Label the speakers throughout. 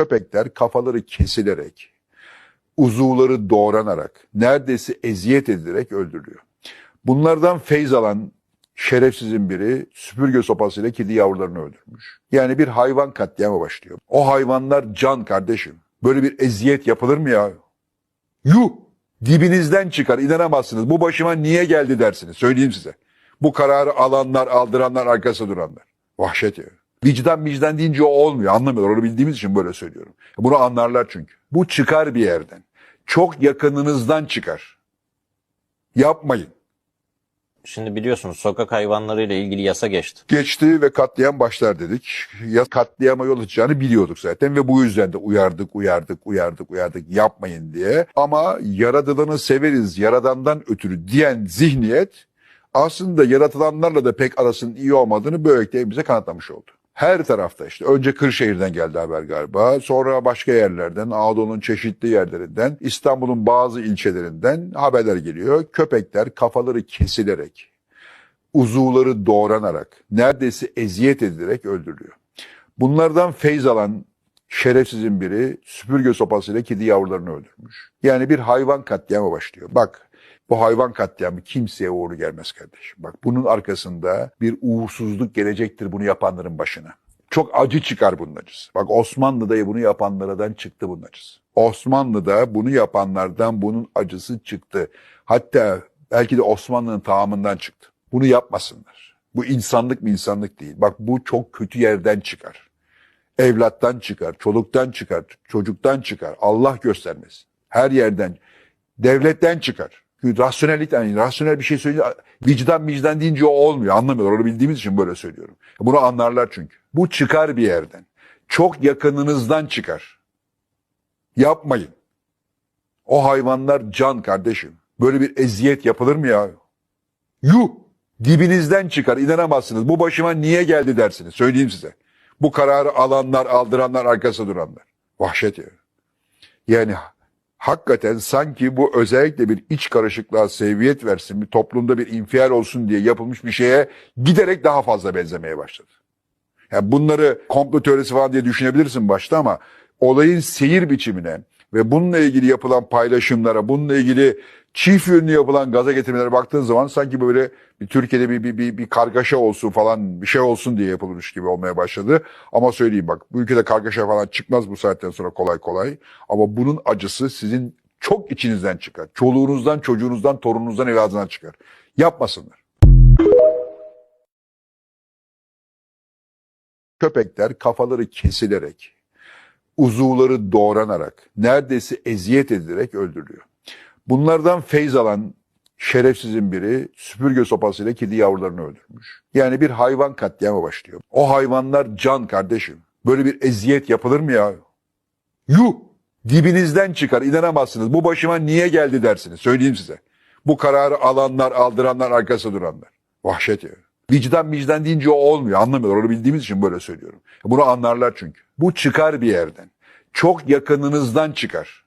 Speaker 1: Köpekler kafaları kesilerek, uzuvları doğranarak, neredeyse eziyet edilerek öldürülüyor. Bunlardan feyz alan şerefsizin biri süpürge sopasıyla kedi yavrularını öldürmüş. Yani bir hayvan katliamı başlıyor. O hayvanlar can kardeşim. Böyle bir eziyet yapılır mı ya? Yuh! Dibinizden çıkar inanamazsınız. Bu başıma niye geldi dersiniz. Söyleyeyim size. Bu kararı alanlar, aldıranlar, arkasında duranlar. Vahşet ya. Vicdan vicdan deyince o olmuyor. Anlamıyorlar. Onu bildiğimiz için böyle söylüyorum. Bunu anlarlar çünkü. Bu çıkar bir yerden. Çok yakınınızdan çıkar. Yapmayın.
Speaker 2: Şimdi biliyorsunuz sokak hayvanlarıyla ilgili yasa geçti.
Speaker 1: Geçti ve katliam başlar dedik. Ya katliama yol açacağını biliyorduk zaten ve bu yüzden de uyardık, uyardık, uyardık, uyardık yapmayın diye. Ama yaratılanı severiz, yaradandan ötürü diyen zihniyet aslında yaratılanlarla da pek arasının iyi olmadığını böylelikle bize kanıtlamış oldu. Her tarafta işte önce Kırşehir'den geldi haber galiba. Sonra başka yerlerden, Anadolu'nun çeşitli yerlerinden, İstanbul'un bazı ilçelerinden haberler geliyor. Köpekler kafaları kesilerek, uzuvları doğranarak, neredeyse eziyet edilerek öldürülüyor. Bunlardan feyz alan şerefsizin biri süpürge sopasıyla kedi yavrularını öldürmüş. Yani bir hayvan katliamı başlıyor. Bak bu hayvan katliamı kimseye uğru gelmez kardeşim. Bak bunun arkasında bir uğursuzluk gelecektir bunu yapanların başına. Çok acı çıkar bunun acısı. Bak Osmanlı'da bunu yapanlardan çıktı bunun acısı. Osmanlı'da bunu yapanlardan bunun acısı çıktı. Hatta belki de Osmanlı'nın tamamından çıktı. Bunu yapmasınlar. Bu insanlık mı insanlık değil. Bak bu çok kötü yerden çıkar. Evlattan çıkar, çoluktan çıkar, çocuktan çıkar. Allah göstermesin. Her yerden, devletten çıkar. Rasyonellik yani rasyonel bir şey söyleyince vicdan vicdan deyince o olmuyor. Anlamıyorlar. Onu bildiğimiz için böyle söylüyorum. Bunu anlarlar çünkü. Bu çıkar bir yerden. Çok yakınınızdan çıkar. Yapmayın. O hayvanlar can kardeşim. Böyle bir eziyet yapılır mı ya? Yuh! Dibinizden çıkar inanamazsınız. Bu başıma niye geldi dersiniz. Söyleyeyim size. Bu kararı alanlar, aldıranlar, arkasında duranlar. Vahşet ya. Yani hakikaten sanki bu özellikle bir iç karışıklığa seviyet versin, bir toplumda bir infial olsun diye yapılmış bir şeye giderek daha fazla benzemeye başladı. Yani bunları komplo teorisi falan diye düşünebilirsin başta ama olayın seyir biçimine ve bununla ilgili yapılan paylaşımlara, bununla ilgili çift yönlü yapılan gaza getirmelere baktığın zaman sanki böyle bir Türkiye'de bir, bir, bir, bir kargaşa olsun falan bir şey olsun diye yapılmış gibi olmaya başladı. Ama söyleyeyim bak bu ülkede kargaşa falan çıkmaz bu saatten sonra kolay kolay. Ama bunun acısı sizin çok içinizden çıkar. Çoluğunuzdan, çocuğunuzdan, torununuzdan, evladından çıkar. Yapmasınlar. Köpekler kafaları kesilerek, uzuvları doğranarak, neredeyse eziyet edilerek öldürülüyor. Bunlardan feyz alan şerefsizin biri süpürge sopasıyla kedi yavrularını öldürmüş. Yani bir hayvan katliamı başlıyor. O hayvanlar can kardeşim. Böyle bir eziyet yapılır mı ya? Yuh! Dibinizden çıkar inanamazsınız. Bu başıma niye geldi dersiniz. Söyleyeyim size. Bu kararı alanlar, aldıranlar, arkasında duranlar. Vahşet ya. Vicdan vicdan deyince o olmuyor. Anlamıyorlar. Onu bildiğimiz için böyle söylüyorum. Bunu anlarlar çünkü. Bu çıkar bir yerden. Çok yakınınızdan çıkar.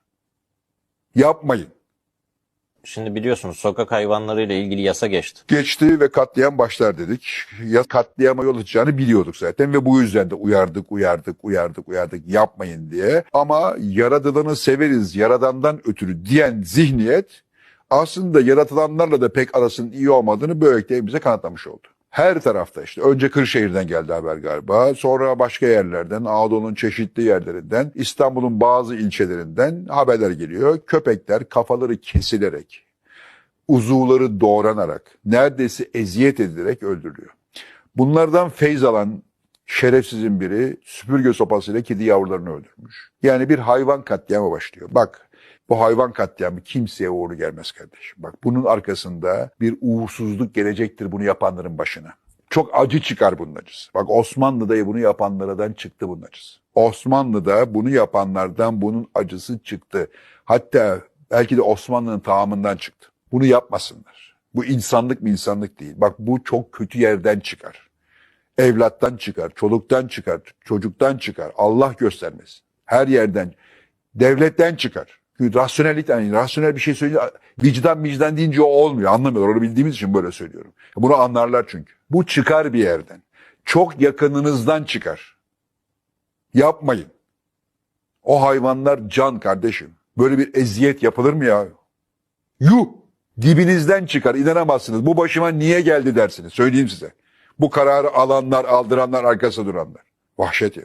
Speaker 1: Yapmayın.
Speaker 2: Şimdi biliyorsunuz sokak hayvanlarıyla ilgili yasa geçti.
Speaker 1: Geçti ve katliam başlar dedik. Ya katliama yol açacağını biliyorduk zaten ve bu yüzden de uyardık, uyardık, uyardık, uyardık yapmayın diye. Ama yaratılanı severiz, yaradandan ötürü diyen zihniyet aslında yaratılanlarla da pek arasının iyi olmadığını böylelikle bize kanıtlamış oldu. Her tarafta işte önce Kırşehir'den geldi haber galiba. Sonra başka yerlerden, Anadolu'nun çeşitli yerlerinden, İstanbul'un bazı ilçelerinden haberler geliyor. Köpekler kafaları kesilerek, uzuvları doğranarak, neredeyse eziyet edilerek öldürülüyor. Bunlardan feyz alan şerefsizin biri süpürge sopasıyla kedi yavrularını öldürmüş. Yani bir hayvan katliamı başlıyor. Bak bu hayvan katliamı kimseye uğru gelmez kardeşim. Bak bunun arkasında bir uğursuzluk gelecektir bunu yapanların başına. Çok acı çıkar bunun acısı. Bak Osmanlı'da bunu yapanlardan çıktı bunun acısı. Osmanlı'da bunu yapanlardan bunun acısı çıktı. Hatta belki de Osmanlı'nın tamamından çıktı. Bunu yapmasınlar. Bu insanlık mı insanlık değil. Bak bu çok kötü yerden çıkar. Evlattan çıkar, çoluktan çıkar, çocuktan çıkar. Allah göstermesin. Her yerden, devletten çıkar. Rasyonellik yani rasyonel bir şey söyleyince vicdan vicdan deyince o olmuyor. Anlamıyorlar. Onu bildiğimiz için böyle söylüyorum. Bunu anlarlar çünkü. Bu çıkar bir yerden. Çok yakınınızdan çıkar. Yapmayın. O hayvanlar can kardeşim. Böyle bir eziyet yapılır mı ya? Yuh! Dibinizden çıkar inanamazsınız. Bu başıma niye geldi dersiniz. Söyleyeyim size. Bu kararı alanlar, aldıranlar, arkasında duranlar. Vahşet ya.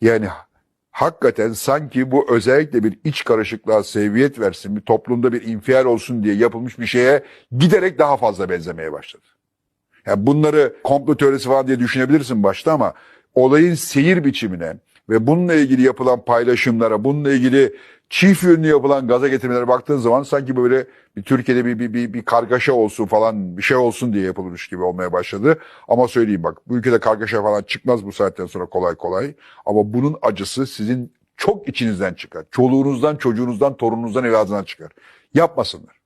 Speaker 1: Yani hakikaten sanki bu özellikle bir iç karışıklığa seviyet versin, bir toplumda bir infial olsun diye yapılmış bir şeye giderek daha fazla benzemeye başladı. Yani bunları komplo teorisi falan diye düşünebilirsin başta ama olayın seyir biçimine ve bununla ilgili yapılan paylaşımlara, bununla ilgili çift yönlü yapılan gaza getirmelere baktığın zaman sanki böyle bir Türkiye'de bir, bir, bir, bir kargaşa olsun falan bir şey olsun diye yapılmış gibi olmaya başladı. Ama söyleyeyim bak bu ülkede kargaşa falan çıkmaz bu saatten sonra kolay kolay. Ama bunun acısı sizin çok içinizden çıkar. Çoluğunuzdan, çocuğunuzdan, torununuzdan, evladından çıkar. Yapmasınlar.